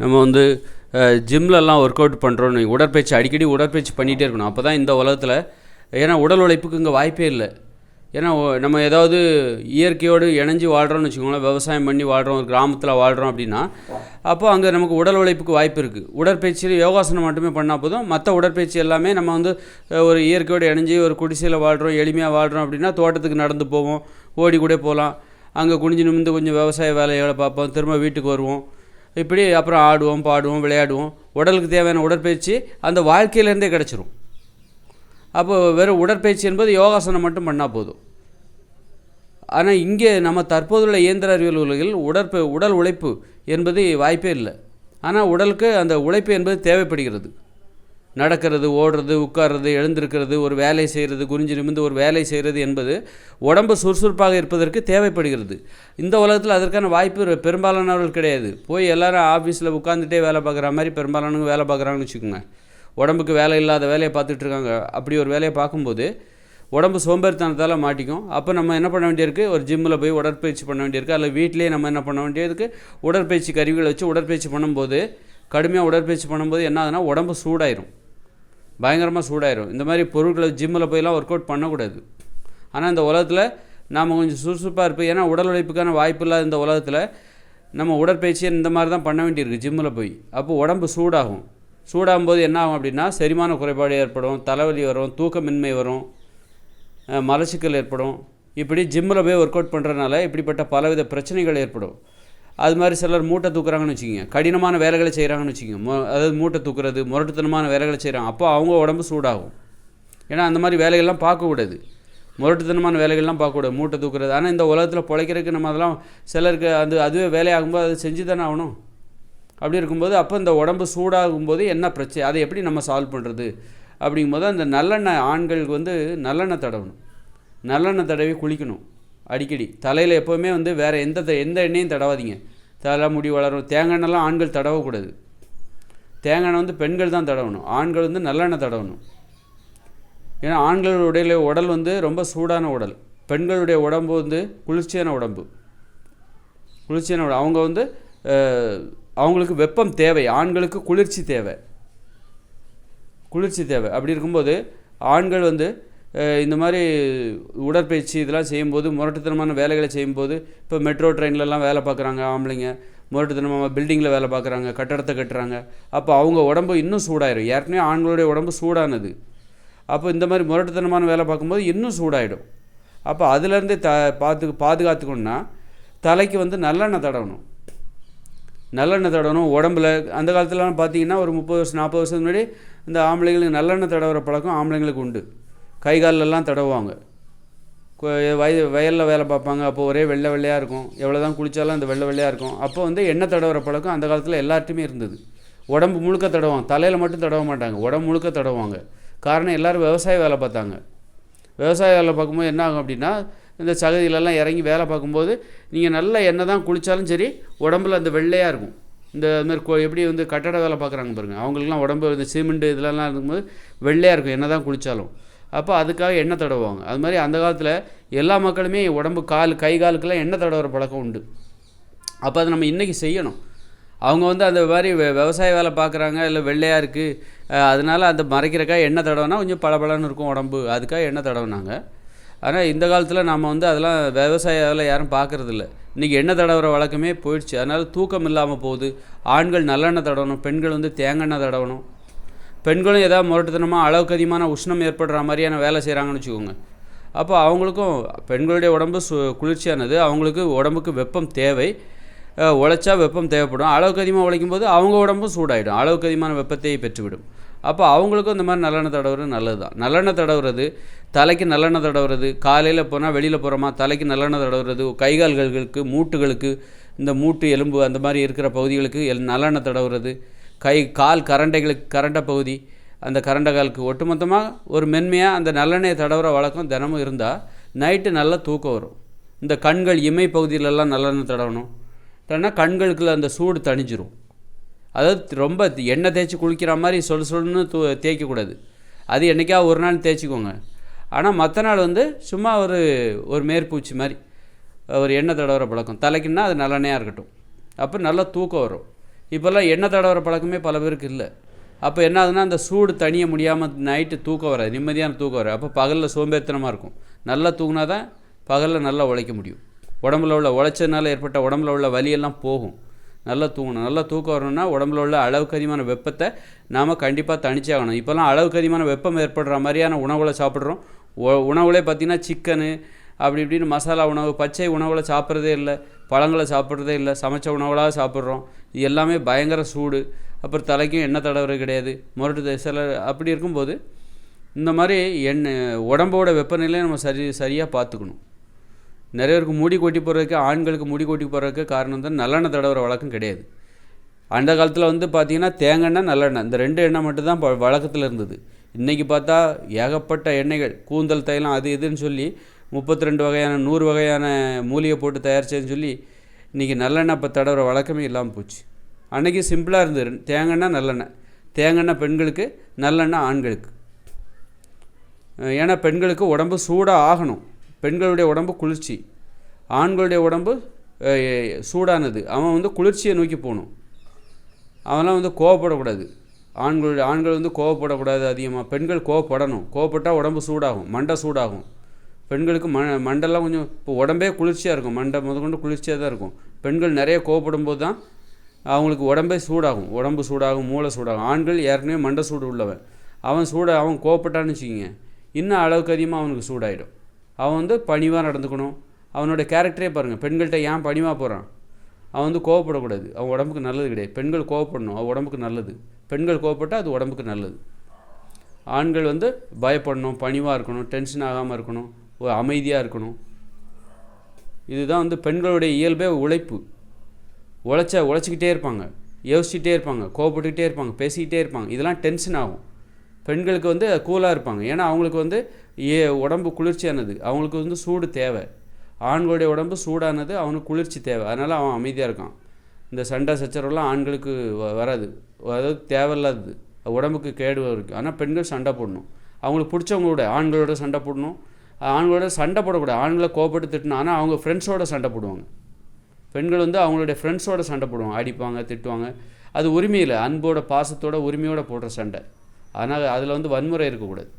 நம்ம வந்து ஜிம்லலாம் work out பண்ணுறோன்னு உடற்பயிற்சி அடிக்கடி உடற்பயிற்சி பண்ணிகிட்டே இருக்கணும். அப்போ தான் இந்த உலகத்தில் ஏன்னா உடல் உழைப்புக்கு இங்கே வாய்ப்பே இல்லை. ஏன்னா நம்ம ஏதாவது இயற்கையோடு இணைஞ்சு வாழ்கிறோம்னு வச்சுக்கோங்களேன் விவசாயம் பண்ணி வாழ்கிறோம் ஒரு கிராமத்தில் வாழ்கிறோம் அப்படின்னா அப்போ அங்கே நமக்கு உடல் உழைப்புக்கு வாய்ப்பு இருக்குது உடற்பயிற்சியில் யோகாசனம் மட்டுமே பண்ணால் போதும். மற்ற உடற்பயிற்சி எல்லாமே நம்ம வந்து ஒரு இயற்கையோடு இணைஞ்சு ஒரு குடிசையில் வாழ்கிறோம் எளிமையாக வாழ்கிறோம் அப்படின்னா தோட்டத்துக்கு நடந்து போவோம் ஓடி கூட போகலாம் அங்கே குனிஞ்சு நிமிந்து கொஞ்சம் விவசாய வேலைகளை பார்ப்போம் திரும்ப வீட்டுக்கு வருவோம். இப்படி அப்புறம் ஆடுவோம் பாடுவோம் விளையாடுவோம். உடலுக்கு தேவையான உடற்பயிற்சி அந்த வாழ்க்கையிலேருந்தே கிடச்சிரும். அப்போ வெறும் உடற்பயிற்சி என்பது யோகாசனம் மட்டும் பண்ணால் போதும். ஆனால் இங்கே நம்ம தற்போதுள்ள இயந்திர அறிவியல் உலகில் உடற்ப உடல் உழைப்பு என்பது வாய்ப்பே இல்லை. ஆனால் உடலுக்கு அந்த உழைப்பு என்பது தேவைப்படுகிறது. நடக்கிறது ஓடுறது உட்கார்றது எழுந்திருக்கிறது ஒரு வேலை செய்கிறது குறிஞ்சு நிமிந்து ஒரு வேலை செய்கிறது என்பது உடம்பு சுறுசுறுப்பாக இருப்பதற்கு தேவைப்படுகிறது. இந்த உலகத்தில் அதற்கான வாய்ப்பு பெரும்பாலானவர்கள் கிடையாது. போய் எல்லாரும் ஆஃபீஸில் உட்காந்துட்டே வேலை பார்க்குற மாதிரி பெரும்பாலானவங்க வேலை பார்க்குறாங்கன்னு வச்சுக்கோங்க. உடம்புக்கு வேலை இல்லாத வேலையை பார்த்துட்ருக்காங்க அப்படி ஒரு வேலையை பார்க்கும்போது உடம்பு சோம்பேறித்தனத்தால் மாட்டிக்கும். அப்போ நம்ம என்ன பண்ண வேண்டியிருக்கு? ஒரு ஜிம்மில் போய் உடற்பயிற்சி பண்ண வேண்டியிருக்கு. அல்லது வீட்டிலேயே நம்ம என்ன பண்ண வேண்டியதுக்கு உடற்பயிற்சி கருவிகளை வச்சு உடற்பயிற்சி பண்ணும்போது கடுமையாக உடற்பயிற்சி பண்ணும்போது என்ன ஆகுதுன்னா உடம்பு சூடாயிரும். பயங்கரமாக சூடாயிரும். இந்த மாதிரி பொருட்களை ஜிம்மில் போயெல்லாம் ஒர்க் அவுட் பண்ணக்கூடாது. ஆனால் இந்த உலகத்தில் நாம் கொஞ்சம் சுறுசுறுப்பாக இருப்போம். ஏன்னா உடல் உழைப்புக்கான வாய்ப்பு இல்லாத இந்த உலகத்தில் நம்ம உடற்பயிற்சியை இந்த மாதிரி தான் பண்ண வேண்டியிருக்கு ஜிம்மில் போய். அப்போ உடம்பு சூடாகும். சூடாகும் போது என்ன ஆகும் அப்படின்னா செரிமான குறைபாடு ஏற்படும் தலைவலி வரும் தூக்கமின்மை வரும் மலச்சிக்கல் ஏற்படும். இப்படி ஜிம்மில் போய் ஒர்க் அவுட் பண்ணுறதுனால இப்படிப்பட்ட பலவித பிரச்சனைகள் ஏற்படும். அது மாதிரி சிலர் மூட்டை தூக்குறாங்கன்னு வச்சுக்கோங்க. கடினமான வேலைகளை செய்கிறாங்கன்னு வச்சுக்கோங்க. அதாவது மூட்டை தூக்குறது முரட்டுத்தனமான வேலைகளை செய்கிறாங்க அப்போ அவங்க உடம்பு சூடாகும். ஏன்னா அந்த மாதிரி வேலைகள்லாம் பார்க்கக்கூடாது முரட்டுத்தனமான வேலைகள்லாம் பார்க்கக்கூடாது மூட்டை தூக்குறது. ஆனால் இந்த உலகத்தில் பிழைக்கிறதுக்கு நம்ம அதெல்லாம் சிலருக்கு அது அதுவே வேலையாகும்போது அது செஞ்சு தானே ஆகணும். அப்படி இருக்கும்போது அப்போ இந்த உடம்பு சூடாகும்போது என்ன பிரச்சனை அதை எப்படி நம்ம சால்வ் பண்ணுறது அப்படிங்கும்போது அந்த நல்லெண்ணெய் ஆண்களுக்கு வந்து நல்லெண்ணெய் தடவணும். நல்லெண்ணெய் தடவி குளிக்கணும். அடிக்கடி. தலையில் எப்போவுமே வந்து வேறு எந்த த- எந்த எண்ணெயும் தடவாதீங்க. தலை முடி வளரும் தேங்காய் எண்ணெய்லாம் ஆண்கள் தடவக்கூடாது. தேங்காய் எண்ணெய் வந்து பெண்கள் தான் தடவணும். ஆண்கள் வந்து நல்லெண்ணெய் தடவணும். ஏன்னா ஆண்களுடைய உடல் வந்து ரொம்ப சூடான உடல். பெண்களுடைய உடம்பு வந்து குளிர்ச்சியான உடம்பு. குளிர்ச்சியான உடம்பு அவங்க வந்து அவங்களுக்கு வெப்பம் தேவை. ஆண்களுக்கு குளிர்ச்சி தேவை. குளிர்ச்சி தேவை. அப்படி இருக்கும்போது ஆண்கள் வந்து இந்த மாதிரி உடற்பயிற்சி இதெல்லாம் செய்யும்போது முரட்டுத்தனமான வேலைகளை செய்யும்போது இப்போ மெட்ரோ ட்ரெயின்லலாம் வேலை பார்க்குறாங்க ஆம்பளைங்க. முரட்டுத்தனமாக பில்டிங்கில் வேலை பார்க்குறாங்க கட்டடத்தை கட்டுறாங்க. அப்போ அவங்க உடம்பு இன்னும் சூடாயிடும் ஏற்கனவே ஆண்களுடைய உடம்பு சூடானது. அப்போ இந்த மாதிரி முரட்டுத்தனமான வேலை பார்க்கும்போது இன்னும் சூடாயிடும். அப்போ அதுலேருந்தே த பார்த்து பாதுகாத்துக்கணுன்னா தலைக்கு வந்து நல்லெண்ணெய் தடவணும். நல்லெண்ணெய் தடவணும். உடம்புல அந்த காலத்துலலாம் பார்த்தீங்கன்னா ஒரு முப்பது வருஷம் நாற்பது வருஷத்துக்கு முன்னாடி இந்த ஆம்பளைங்களுக்கு நல்லெண்ணெய் தடவுற பழக்கம் ஆம்பளைங்களுக்கு உண்டு. கை கால்லெல்லாம் தடவுவாங்க வய வயலில் வேலை பார்ப்பாங்க. அப்போ ஒரே வெள்ளை வெள்ளையாக இருக்கும். எவ்வளோ தான் குளித்தாலும் அந்த வெள்ளை வெள்ளையாக இருக்கும். அப்போ வந்து எண்ணெய் தடவுற பழக்கம் அந்த காலத்தில் எல்லார்ட்டையுமே இருந்தது. உடம்பு முழுக்க தடவாங்க தலையில் மட்டும் தடவ மாட்டாங்க. உடம்பு முழுக்க தடவாங்க காரணம் எல்லாரும் விவசாய வேலை பார்த்தாங்க. விவசாய வேலை பார்க்கும்போது என்ன ஆகும் அப்படின்னா இந்த சகதியிலலாம் இறங்கி வேலை பார்க்கும்போது நீங்கள் நல்ல எண்ணெய் தான் குளித்தாலும் சரி உடம்புல அந்த வெள்ளையாக இருக்கும். இந்த இது மாதிரி கோ எப்படி வந்து கட்டட வேலை பார்க்குறாங்க பாருங்கள் அவங்களுக்குலாம் உடம்பு இந்த சிமெண்ட்டு இதெல்லாம் இருக்கும்போது வெள்ளையாக இருக்கும். என்ன தான் குளித்தாலும் அப்போ அதுக்காக எண்ணெய் தடவுவாங்க. அது மாதிரி அந்த காலத்தில் எல்லா மக்களுமே உடம்பு கால் கை காலுக்கெல்லாம் எண்ணெய் தடவுற பழக்கம் உண்டு. அப்போ அதை நம்ம இன்றைக்கி செய்யணும். அவங்க வந்து அந்த மாதிரி வெ- விவசாய வேலை பார்க்குறாங்க இல்லை வெள்ளையாக இருக்குது அதனால் அந்த மறைக்கிறக்காக எண்ணெய் தடவைனா கொஞ்சம் பளபளன்னு இருக்கும் உடம்பு அதுக்காக எண்ணெய் தடவுனாங்க. ஆனால் இந்த காலத்தில் நம்ம வந்து அதெல்லாம் விவசாய வேலை யாரும் பார்க்குறதில்ல இன்றைக்கி எண்ணெய் தடவுற வழக்கமே போயிடுச்சு. அதனால் தூக்கம் இல்லாமல் போகுது. ஆண்கள் நல்லெண்ணெய் தடவணும் பெண்கள் வந்து தேங்காய் எண்ணெய் தடவணும். பெண்களும் ஏதாவது முரட்டுத்தனமாக அளவுக்கு அதிகமான உஷ்ணம் ஏற்படுற மாதிரியான வேலை செய்கிறாங்கன்னு வச்சுக்கோங்க. அப்போ அவங்களுக்கும் பெண்களுடைய உடம்பு சு குளிர்ச்சியானது அவங்களுக்கு உடம்புக்கு வெப்பம் தேவை. உழைச்சா வெப்பம் தேவைப்படும். அளவுக்கு அதிகமாக உழைக்கும் போது அவங்க உடம்பும் சூடாயிடும். அளவுக்கு அதிகமான வெப்பத்தை பெற்றுவிடும். அப்போ அவங்களுக்கும் இந்த மாதிரி நல்லெண்ணெய் தடவுறது நல்லது தான் நல்லெண்ணெய் தடவுறது தலைக்கு நல்லெண்ணெய் தடவுறது காலையில் போனால் வெளியில் போகிறோமா தலைக்கு நல்லெண்ணெய் தடவுறது கை கால்களுக்கு மூட்டுகளுக்கு இந்த மூட்டு எலும்பு அந்த மாதிரி இருக்கிற பகுதிகளுக்கு எல் நல்லெண்ணெய் தடவுறது கை கால் கரண்டைகளுக்கு கரண்டை பகுதி அந்த கரண்டை காலுக்கு ஒட்டுமொத்தமாக ஒரு மென்மையாக அந்த நல்லெண்ணெயை தடவுற வழக்கம் தினமும் இருந்தால் நைட்டு நல்லா தூக்கம் வரும். இந்த கண்கள் இமை பகுதியிலெல்லாம் நல்லெண்ணெய் தடவணும். தடனா கண்களுக்குள்ள அந்த சூடு தணிஞ்சிரும். அதாவது ரொம்ப எண்ணெய் தேய்ச்சி குளிக்கிற மாதிரி சொல் சொல்லுன்னு தூ தேய்க்கக்கூடாது. அது என்றைக்கா ஒரு நாள் தேய்ச்சிக்கோங்க. ஆனால் மற்ற நாள் வந்து சும்மா ஒரு ஒரு மேற்பூச்சி மாதிரி ஒரு எண்ணெய் தடவுற பழக்கம். தலைக்குன்னா அது நல்லெண்ணெயாக இருக்கட்டும். அப்போ நல்லா தூக்கம் வரும். இப்போல்லாம் எண்ணெய் தடவுற பழக்கமே பல பேருக்கு இல்லை. அப்போ என்ன ஆகுதுன்னா அந்த சூடு தணிய முடியாமல் நைட்டு தூக்கம் வராது நிம்மதியான தூக்கம் வராது. அப்போ பகலில் சோம்பேறித்தனமாக இருக்கும். நல்லா தூங்கினா தான் பகலில் நல்லா உழைக்க முடியும். உடம்புல உள்ள உழைச்சதுனால ஏற்பட்ட உடம்புல உள்ள வலியெல்லாம் போகும். நல்லா தூங்கணும். நல்லா தூக்கம் வரணும்னா உடம்புல உள்ள அளவுக்கு அதிகமான வெப்பத்தை நாம் கண்டிப்பாக தணிச்சே ஆகணும். இப்போல்லாம் அளவுக்கு அதிகமான வெப்பம் ஏற்படுற மாதிரியான உணவுகளை சாப்பிட்றோம். உ- உணவுலே பார்த்திங்கன்னா சிக்கனு அப்படி இப்படின்னு மசாலா உணவு பச்சை உணவில் சாப்பிட்றதே இல்லை பழங்களை சாப்பிட்றதே இல்லை சமைச்ச உணவுகளாக சாப்பிட்றோம். இது எல்லாமே பயங்கர சூடு. அப்புறம் தலைக்கும் எண்ணெய் தடவுறது கிடையாது. முரட்டு சில அப்படி இருக்கும்போது இந்த மாதிரி எண்ணெய் உடம்போட வெப்பநிலையை நம்ம சரி சரியாக பார்த்துக்கணும். நிறைய பேருக்கு முடி கொட்டி போகிறதுக்கு ஆண்களுக்கு முடி கொட்டி போகிறதுக்கு காரணம் தான் நல்லெண்ணெய் தடவுற வழக்கம் கிடையாது. அந்த காலத்தில் வந்து பார்த்தீங்கன்னா தேங்காய் நல்லெண்ணெய். இந்த ரெண்டு எண்ணெய் மட்டும்தான் ப- வழக்கத்தில் இருந்தது. இன்றைக்கி பார்த்தா ஏகப்பட்ட எண்ணெய்கள் கூந்தல் தைலம் அது இதுன்னு சொல்லி முப்பத்தி ரெண்டு வகையான நூறு வகையான மூலிகை போட்டு தயாரிச்சேன்னு சொல்லி இன்றைக்கி நல்லெண்ணெய் இப்போ தடவுற வழக்கமே இல்லாமல் போச்சு. அன்றைக்கி சிம்பிளாக இருந்தது தேங்காய் நல்லெண்ணெய். தேங்காய் பெண்களுக்கு நல்லெண்ணெய் ஆண்களுக்கு. ஏன்னா பெண்களுக்கு உடம்பு சூடாக ஆகணும். பெண்களுடைய உடம்பு குளிர்ச்சி. ஆண்களுடைய உடம்பு சூடானது. அவன் வந்து குளிர்ச்சியை நோக்கி போகணும். அவன்லாம் வந்து கோவப்படக்கூடாது. ஆண்களுடைய ஆண்கள் வந்து கோவப்படக்கூடாது அதிகமாக பெண்கள் கோவப்படணும். கோவப்பட்டால் உடம்பு சூடாகும் மண்டை சூடாகும். பெண்களுக்கு ம மண்டெல்லாம் கொஞ்சம் இப்போ உடம்பே குளிர்ச்சியாக இருக்கும். மண்டை முதற்கொண்டு குளிர்ச்சியாக தான் இருக்கும். பெண்கள் நிறைய கோவப்படும் போது தான் அவங்களுக்கு உடம்பே சூடாகும். உடம்பு சூடாகும் மூளை சூடாகும். ஆண்கள் ஏற்கனவே மண்டை சூடு உள்ளவன். அவன் சூட அவன் கோவப்பட்டான்னு வச்சுக்கிங்க. இன்னும் அளவுக்கு அதிகமாக அவனுக்கு சூடாயிடும். அவன் வந்து பணிவாக நடந்துக்கணும். அவனோட கேரக்டரே பாருங்கள் பெண்கள்கிட்ட ஏன் பணிவாக போகிறான் அவன் வந்து கோவப்படக்கூடாது. அவன் உடம்புக்கு நல்லது கிடையாது. பெண்கள் கோவப்படணும். அவன் உடம்புக்கு நல்லது. பெண்கள் கோவப்பட்டால் அது உடம்புக்கு நல்லது. ஆண்கள் வந்து பயப்படணும் பணிவாக இருக்கணும் டென்ஷன் ஆகாமல் இருக்கணும். ஒரு அமைதியாக இருக்கணும். இதுதான் வந்து பெண்களுடைய இயல்பே உழைப்பு. உழைச்ச உழைச்சிக்கிட்டே இருப்பாங்க. யோசிச்சுட்டே இருப்பாங்க. கோபப்பட்டுக்கிட்டே இருப்பாங்க. பேசிக்கிட்டே இருப்பாங்க. இதெல்லாம் டென்ஷன் ஆகும். பெண்களுக்கு வந்து கூலாக இருப்பாங்க. ஏன்னா அவங்களுக்கு வந்து ஏ உடம்பு குளிர்ச்சியானது. அவங்களுக்கு வந்து சூடு தேவை. ஆண்களுடைய உடம்பு சூடானது அவனுக்கு குளிர்ச்சி தேவை. அதனால் அவன் அமைதியாக இருக்கான். இந்த சண்டை சச்சரவுலாம் ஆண்களுக்கு வ- வராது. அதாவது தேவையில்லாதது. உடம்புக்கு கேடு இருக்குது ஆனால் பெண்கள் சண்டை போடணும். அவங்களுக்கு பிடிச்சவங்களோட ஆண்களோட சண்டை போடணும். ஆண்களோட சண்டை போடக்கூடாது. ஆண்களை கோபப்பட்டு திட்டினா ஆனால் அவங்க ஃப்ரெண்ட்ஸோட சண்டை போடுவாங்க. பெண்கள் வந்து அவங்களுடைய ஃப்ரெண்ட்ஸோட சண்டை போடுவாங்க. அடிப்பாங்க திட்டுவாங்க. அது உரிமையில் அன்போட பாசத்தோட உரிமையோட போடுற சண்டை. ஆனால் அதில் வந்து வன்முறை இருக்கக்கூடாது.